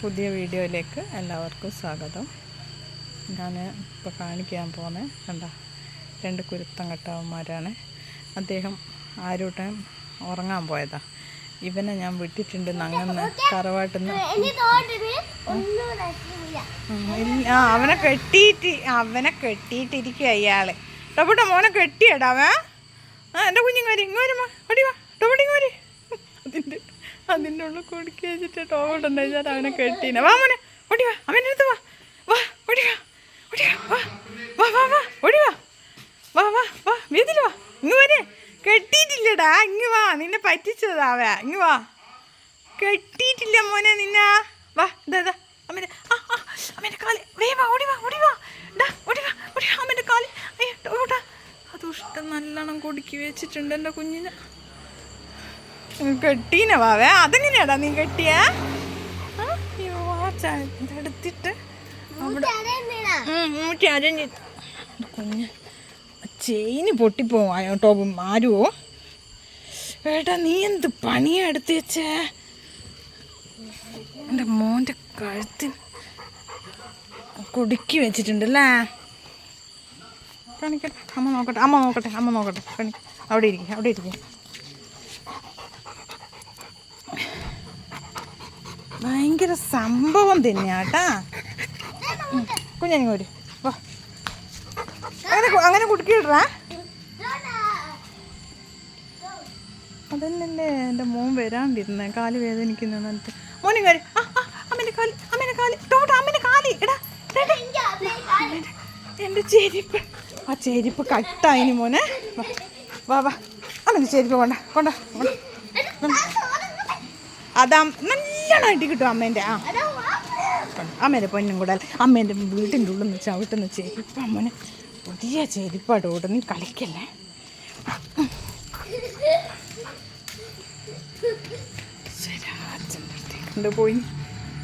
പുതിയ വീഡിയോയിലേക്ക് എല്ലാവർക്കും സ്വാഗതം. ഞാൻ ഇപ്പോൾ കാണിക്കാൻ പോകുന്നത് കണ്ട രണ്ട് കുരുത്തം കെട്ടവന്മാരാണ് അദ്ദേഹം ആരോട്ടും ഉറങ്ങാൻ പോയതാ. ഇവനെ ഞാൻ വിട്ടിട്ടുണ്ട് നങ്ങന്ന് രക്ഷയില്ല ആ അവനെ കെട്ടിയിട്ട് അവനെ കെട്ടിയിട്ടിരിക്കുക അയാൾ ടൊപ്പട്ട മോനെ കെട്ടിയടാ അവൻ ആ എന്റെ കുഞ്ഞിങ്ങോരി ഇങ്ങോരുമാ ഒടിവാ ടൊപ്പട്ടിങ്ങോരി അതിന്റെ അതിന്റെ ഉള്ളിൽ കുടുക്കി വെച്ചിട്ട് ടോപ്പട്ടുണ്ടെന്ന് വെച്ചാൽ അവനെ കെട്ടീനെ. വാ മോനെ ഓടി വാ അവന്റെ അടുത്ത് വാ. വാ ഒടിവാ ഒടിവാ വാ വാ വാ വാ ഓടി വാ. വാ വാ വാ വീതിൽ വാ. ഇങ്ങ് വരെ. കെട്ടിയിട്ടില്ലടാ ഇങ്ങ് വാ. നിന്നെ പറ്റിച്ചതാവ ഇങ്ങ് വാ. കെട്ടിയിട്ടില്ല മോനെ നിന്നെ. വാ ഇതാ ഇതാ ആ ആ അമ്മേന്റെ കാൽ. വേ വാ ഓടി വാ ഓടി വാ. ഡാ ഓടി വാ ഓടി വാ അമ്മേന്റെ കാൽ. അയ്യോ ഓടാ അത് ഇഷ്ടം നല്ലോണം കുടുക്കി വെച്ചിട്ടുണ്ട് എന്റെ കുഞ്ഞിനെ. കെട്ടീനെ വാവേ. അതെങ്ങനെയാടാ നീ കെട്ടിയ? കുഞ്ഞ് ചെയിന് പൊട്ടിപ്പോവായോ ടോപ്പ് മാരുവോ? ഏട്ടാ നീ എന്ത് പണിയാ എടുത്ത് വെച്ചേ? എന്റെ മോന്റെ കഴുത്തിന് കുടുക്കി വെച്ചിട്ടുണ്ടല്ലേ? കാണിക്കട്ടെ അമ്മ നോക്കട്ടെ അമ്മ നോക്കട്ടെ അമ്മ നോക്കട്ടെ കാണിക്ക അവിടെ ഇരിക്കും അവിടെ ഇരിക്കും. ഭയങ്കര സംഭവം തന്നെയാട്ടാ. കുഞ്ഞു വാ. അങ്ങനെ അങ്ങനെ കുടുക്കിയിടറാ? അതന്നല്ലേ എന്റെ മോൻ വരാണ്ടിരുന്നേ. കാൽ വേദനിക്കുന്ന എന്നിട്ട്. മോനും കാര്യം ആ അമ്മേന്റെ കാൽ അമ്മേന്റെ കാൽ. ടോട്ടോ അമ്മേന്റെ കാൽ. എടാ എന്റെ ചെരിപ്പ്. ആ ചെരിപ്പ് കട്ടായിനി മോനെ. വാ, വാ അമ്മേന്റെ ചെരിപ്പ് കൊണ്ട കൊണ്ട കൊണ്ട. അതാ അടി കിട്ടും അമ്മേന്റെ ആ. അമ്മേന്റെ പൊന്നും കൂടെ അമ്മേന്റെ വീട്ടിന്റെ ഉള്ളിൽ നിന്ന് ചവിട്ടുന്ന ചെരുപ്പ് അമ്മനെ പുതിയ ചെരുപ്പാടോട് നീ കളിക്കല്ലേ? ശരി കൊണ്ടുപോയി.